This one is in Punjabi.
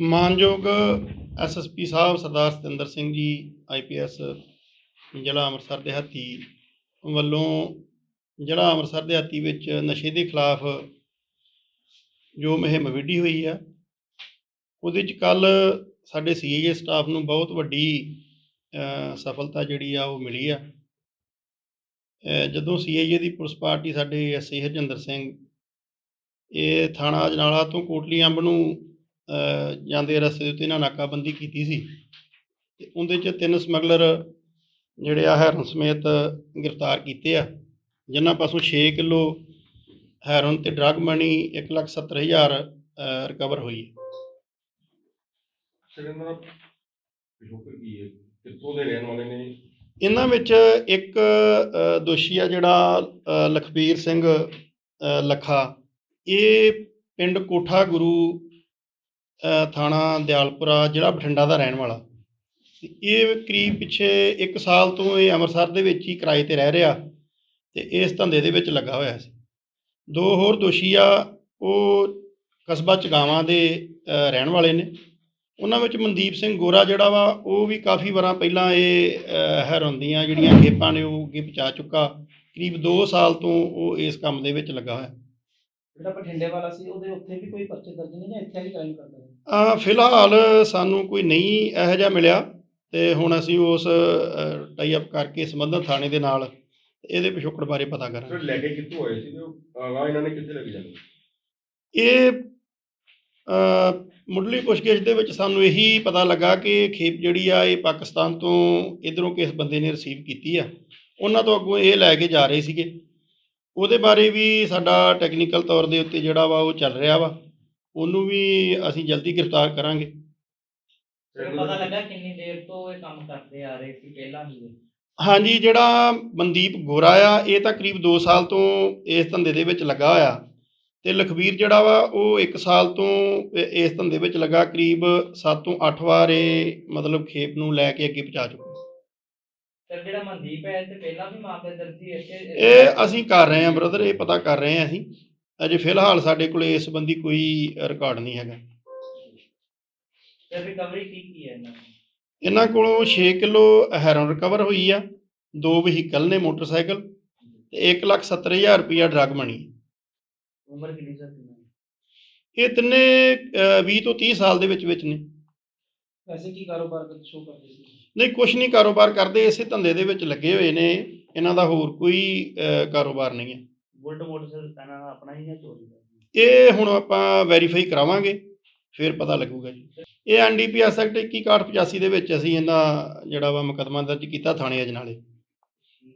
ਮਾਨਯੋਗ ਐਸਐਸਪੀ ਸਾਹਿਬ ਸਰਦਾਰ ਸਤਿੰਦਰ ਸਿੰਘ ਜੀ ਆਈਪੀਐਸ ਜ਼ਿਲ੍ਹਾ ਅੰਮ੍ਰਿਤਸਰ ਦਿਹਾਤੀ ਵੱਲੋਂ ਜ਼ਿਲ੍ਹਾ ਅੰਮ੍ਰਿਤਸਰ ਦਿਹਾਤੀ ਵਿੱਚ ਨਸ਼ੇ ਦੇ ਖਿਲਾਫ ਜੋ ਮੁਹਿੰਮ ਵਿੱਢੀ ਹੋਈ ਆ ਉਹਦੇ ਚ ਕੱਲ ਸਾਡੇ ਸੀਏਏ ਸਟਾਫ ਨੂੰ ਬਹੁਤ ਵੱਡੀ ਸਫਲਤਾ ਜਿਹੜੀ ਆ ਉਹ ਮਿਲੀ ਆ। ਅ, ਜਦੋਂ ਸੀਏਏ ਦੀ ਪੁਲਿਸ ਪਾਰਟੀ ਸਾਡੇ ਐਸਏ ਹਰਜਿੰਦਰ ਸਿੰਘ ਇਹ ਥਾਣਾ ਅਜਨਾਲਾ ਤੋਂ ਕੋਟਲੀ ਅੰਬ ਨੂੰ ਜਾਂਦੇ ਰਸਤੇ ਦੇ ਉੱਤੇ ਇਹਨਾਂ ਨਾਕਾਬੰਦੀ ਕੀਤੀ ਸੀ। ਤੇ ਉਹਦੇ ਚ ਤਿੰਨ ਸਮਗਲਰ ਜਿਹੜੇ ਆ ਹੈਰਨ ਸਮੇਤ ਗ੍ਰਿਫਤਾਰ ਕੀਤੇ ਆ। ਜਿਨ੍ਹਾਂ ਪਾਸੋਂ 6 ਕਿਲੋ ਹੈਰਨ ਤੇ ਡਰੱਗ ਮਨੀ 170000 ਰਿਕਵਰ ਹੋਈ ਹੈ। ਸਰ ਇਹਨਾਂ ਦਾ ਪਿਛੋਕੜ ਕੀ ਹੈ ਕਿੱਥੋਂ ਦੇ ਰਹਿਣ ਵਾਲੇ ਨੇ ਇਹਨਾਂ ਵਿੱਚ ਇੱਕ ਅ, ਦੋਸ਼ੀ ਆ ਜਿਹੜਾ ਅ, ਲਖਬੀਰ ਸਿੰਘ ਅ, ਲੱਖਾ। ਇਹ ਪਿੰਡ ਕੋਠਾ ਗੁਰੂ ਅ, ਥਾਣਾ ਦਿਆਲਪੁਰਾ ਜਿਹੜਾ ਬਠਿੰਡਾ ਦਾ ਰਹਿਣ ਵਾਲਾ। ਤੇ ਇਹ ਕਰੀਬ ਪਿੱਛੇ 1 ਸਾਲ ਤੋਂ ਇਹ ਅੰਮ੍ਰਿਤਸਰ ਦੇ ਵਿੱਚ ਹੀ ਕਿਰਾਏ ਤੇ ਰਹਿ ਰਿਹਾ ਤੇ ਇਸ ਧੰਦੇ ਦੇ ਵਿੱਚ ਲੱਗਾ ਹੋਇਆ ਸੀ। ਦੋ ਹੋਰ ਦੋਸ਼ੀ ਆ ਉਹ ਕਸਬਾ ਚਗਾਵਾਂ ਦੇ ਅ, ਰਹਿਣ ਵਾਲੇ ਨੇ। ਉਹਨਾਂ ਵਿੱਚ ਮਨਦੀਪ ਸਿੰਘ ਗੋਰਾ ਜਿਹੜਾ ਵਾ ਉਹ ਵੀ ਕਾਫੀ ਵਾਰਾਂ ਪਹਿਲਾਂ ਇਹ ਅ, ਹੈਰੋਨ ਦੀਆਂ ਜਿਹੜੀਆਂ ਖੇਪਾਂ ਨੇ ਉਹ ਅੱਗੇ ਪਹੁੰਚਾ ਚੁੱਕਾ। ਕਰੀਬ 2 ਸਾਲ ਤੋਂ ਉਹ ਇਸ ਕੰਮ ਦੇ ਵਿੱਚ ਲੱਗਾ ਹੋਇਆ। ਜਿਹੜਾ ਬਠਿੰਡੇ ਵਾਲਾ ਸੀ ਉਹਦੇ ਉੱਥੇ ਵੀ ਕੋਈ ਪਰਚੇ ਦਰਜ ਨਹੀਂ ਜਾਂ ਇੱਥੇ ਹੀ ਕ੍ਰਾਈਮ ਕਰਦਾ ਹੈ ਅ, ਫਿਲਹਾਲ ਸਾਨੂੰ ਕੋਈ ਨਹੀਂ ਇਹੋ ਜਿਹਾ ਮਿਲਿਆ ਤੇ ਹੁਣ ਅਸੀਂ ਉਸ ਟਾਈ ਅਪ ਕਰਕੇ ਸੰਬੰਧਿਤ ਥਾਣੇ ਦੇ ਨਾਲ ਇਹਦੇ ਪਿਛੋਕੜ ਬਾਰੇ ਪਤਾ ਸਰ ਕਰਾਂਗੇ ਲੈ ਕੇ ਕਿੱਥੋਂ ਆਏ ਸੀ ਉਹ ਇਹਨਾਂ ਨੇ ਕਿੱਥੇ ਲੈ ਕੇ ਜਾਣਾ ਇਹ ਮੁੱਢਲੀ ਪੁੱਛਗਿੱਛ ਦੇ ਵਿੱਚ ਸਾਨੂੰ ਇਹੀ ਪਤਾ ਲੱਗਾ ਕਿ ਖੇਪ ਜਿਹੜੀ ਆ ਇਹ ਪਾਕਿਸਤਾਨ ਤੋਂ ਇਧਰੋਂ ਕਿਸ ਬੰਦੇ ਨੇ ਰਿਸੀਵ ਕੀਤੀ ਆ। ਉਹਨਾਂ ਤੋਂ ਅੱਗੋਂ ਇਹ ਲੈ ਕੇ ਜਾ ਰਹੇ ਸੀਗੇ। ਉਹਦੇ ਬਾਰੇ ਵੀ ਸਾਡਾ ਟੈਕਨੀਕਲ ਤੌਰ ਦੇ ਉੱਤੇ ਜਿਹੜਾ ਵਾ ਉਹ ਚੱਲ ਰਿਹਾ ਵਾ। ਉਹਨੂੰ ਵੀ ਅਸੀਂ ਜਲਦੀ ਗ੍ਰਿਫਤਾਰ ਕਰਾਂਗੇ। ਸਰ ਪਤਾ ਲੱਗਾ ਕਿੰਨੀ ਦੇਰ ਤੋਂ ਇਹ ਕੰਮ ਕਰਦੇ ਆ ਰਹੇ ਸੀ ਪਹਿਲਾਂ ਵੀ ਇਹ? ਹਾਂਜੀ ਜਿਹੜਾ ਮਨਦੀਪ ਗੋਰਾ ਆ ਇਹ ਤਾਂ ਕਰੀਬ 2 ਸਾਲ ਤੋਂ ਇਸ ਧੰਦੇ ਦੇ ਵਿੱਚ ਲੱਗਾ ਹੋਇਆ। ਤੇ ਲਖਵੀਰ ਜਿਹੜਾ ਵਾ ਉਹ 1 ਸਾਲ ਤੋਂ ਇਸ ਧੰਦੇ ਵਿੱਚ ਲੱਗਾ ਕਰੀਬ 7 ਤੋਂ 8 ਵਾਰ ਇਹ ਮਤਲਬ ਖੇਪ ਨੂੰ ਲੈ ਕੇ ਅੱਗੇ ਪਹੁੰਚਾ ਚੁੱਕਾ। ਤੇ ਜਿਹੜਾ ਮਨਦੀਪ ਹੈ ਤੇ ਪਹਿਲਾਂ ਵੀ ਮਾਮਲੇ ਦਰਜ ਸੀ ਇੱਥੇ ਇਹ ਅਸੀਂ ਕਰ ਰਹੇ ਹਾਂ ਬ੍ਰਦਰ ਇਹ ਪਤਾ ਕਰ ਰਹੇ ਹਾਂ ਅਸੀਂ। ਅਜੇ ਫਿਲਹਾਲ ਸਾਡੇ ਕੋਲ ਇਸ ਸੰਬੰਧੀ ਕੋਈ ਰਿਕਾਰਡ ਨਹੀਂ ਹੈਗਾ। ਤੇ ਰਿਕਵਰੀ ਕੀ ਕੀ ਹੈ ਇਹਨਾਂ ਕੋਲੋਂ 6 ਕਿਲੋ ਹੈਰੋਨ ਰਿਕਵਰ ਹੋਈ ਆ ਦੋ ਵਹੀਕਲ ਨੇ ਮੋਟਰਸਾਈਕਲ ਤੇ 1,70,000 ਰੁਪਇਆ ਡਰੱਗ ਮਨੀ ਉਮਰ ਕਿੰਨੀ ਸਰ ਕਿੰਨਾ ਹੈ? ਇਹ ਤਿੰਨੇ ਅ, 20 ਤੋਂ 30 ਸਾਲ ਦੇ ਵਿੱਚ ਵਿੱਚ ਨੇ। ਵੈਸੇ ਕੀ ਕਾਰੋਬਾਰ ਕਰ ਸ਼ੋ ਕਰਦੇ ਸੀ? ਨਹੀਂ ਕੁਛ ਨਹੀਂ ਕਾਰੋਬਾਰ ਕਰਦੇ ਇਸੇ ਧੰਦੇ ਦੇ ਵਿੱਚ ਲੱਗੇ ਹੋਏ ਨੇ। ਇਹਨਾਂ ਦਾ ਹੋਰ ਕੋਈ ਕਾਰੋਬਾਰ ਨਹੀਂ ਹੈ। ਬੁਲਟ ਮੋਟਰਸਾਈਕਲ ਇਹਨਾਂ ਦਾ ਆਪਣਾ ਹੀ ਜਾਂ ਚੋਰੀ ਦਾ? ਇਹ ਹੁਣ ਆਪਾਂ ਵੈਰੀਫਾਈ ਕਰਾਵਾਂਗੇ ਫਿਰ ਪਤਾ ਲੱਗੂਗਾ ਜੀ। ਇਹ ਐਨਡੀਪੀਐਸ ਐਕਟ 2185 ਦੇ ਵਿੱਚ ਅਸੀਂ ਇਹਦਾ ਜਿਹੜਾ ਵਾ ਮੁਕੱਦਮਾ ਦਰਜ ਕੀਤਾ ਥਾਣੇ ਅਜਨਾਲੇ।